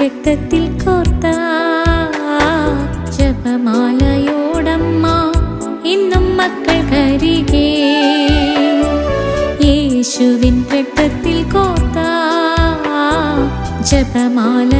രക്തത്തിൽ കോർത്ത ജപമാലയോടമ്മ ഇന്നും മക്കൾ കരികേ. യേശുവിൻ രക്തത്തിൽ കോർത്ത ജപമാല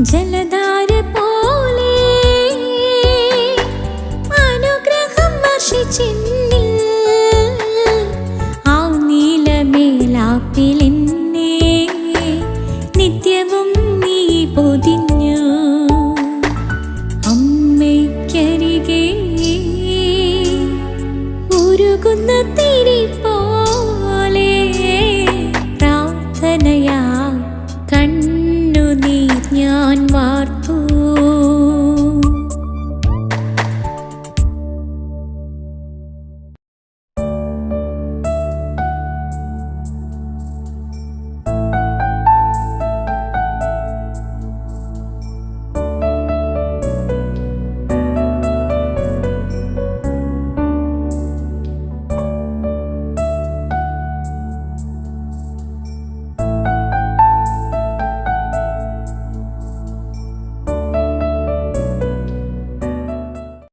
ജലധാര ഉരുകുന്ന തിരി പോലെ പ്രാർത്ഥനയാ